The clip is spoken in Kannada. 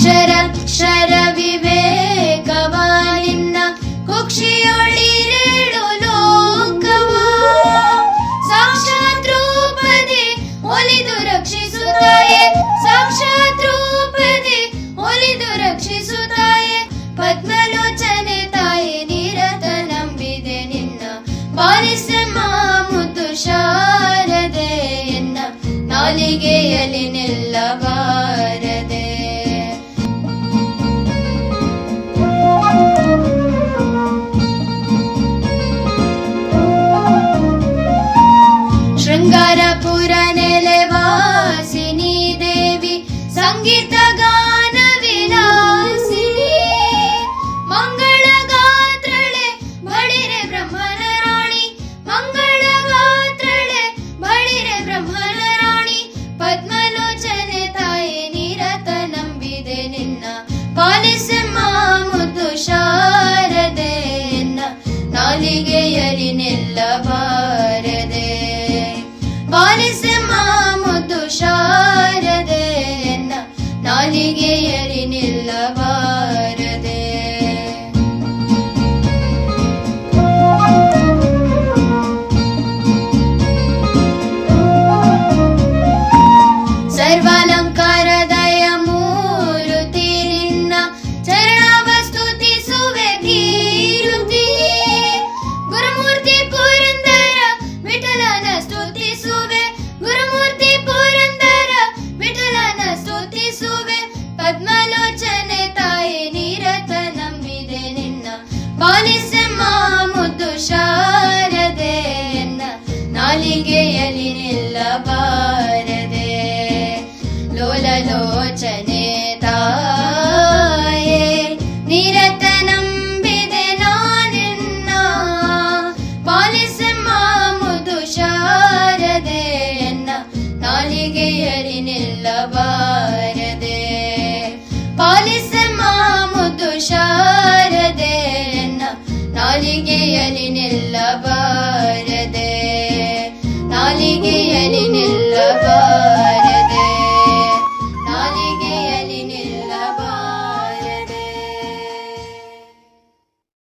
ಅಕ್ಷರ ಕ್ಷರ ವಿವೇಕವಾನಿನ್ನ ಕುಕ್ಷಿಯೊಳಿರೇಳು ಲೋಕವ. ಸಾಕ್ಷಾತ್ ರೂಪದೆ ಒಲಿದು ರಕ್ಷಿಸುತ್ತಾಯೆ, ಸಾಕ್ಷಾತ್ ರೂಪದೆ ಒಲಿದು ರಕ್ಷಿಸುತ್ತಾಯೆ. ಪದ್ಮಲೋಚನೆ ತಾಯಿ, ನಿರತ ನಂಬಿದೆ ನಿನ್ನ. ಪಾಲಿಸೆ ಮಾಮುದು ಶಾರದೆಯನ್ನ ನಾಲಿಗೆಯಲಿನ ಸಂಗೀತ ಗಾನ ವಿಲಾಸಿನಿ ಮಂಗಳ ಗಾತ್ರಳೆ ಬಳಿರೆ ಬ್ರಹ್ಮನ ರಾಣಿ. ಮಂಗಳ ಗಾತ್ರಳೆ ಬಳಿರೆ ಬ್ರಹ್ಮನ ರಾಣಿ. ಪದ್ಮಲೋಚನೆ ತಾಯಿ ನಿರತ ನಂಬಿದೆ ನಿನ್ನ. ಪಾಲಿಸಮ್ಮ ಮುದ್ದು ಶಾರದೆಯನ್ನ ನಾಲಿಗೆಯಲಿ ನಿಲ್ಲಬಾರದೆ ಪಾಲಿಸಮ್ಮ ಪಾಲಿಸಮ್ಮ ಮುದ್ದು ಶಾರದೆ ಎನ್ನ ನಾಲಿಗೆಯಲಿ ನಿಲ್ಲಬಾರದೆ. ಲೋಲಲೋಚನೆ ತಾಯೇ, ನಿರತ ನಂಬಿದೆ ನಾನಿನ್ನ. ಪಾಲಿಸಮ್ಮ ಮುದು ಶಾರದೆ ಎನ್ನ ನಾಲಿಗೆಯಲಿ ನಿಲ್ಲಬಾರದೆ. ಪಾಲಿಸಮ್ಮ ಗೆಯಲಿನೆಲ್ಲ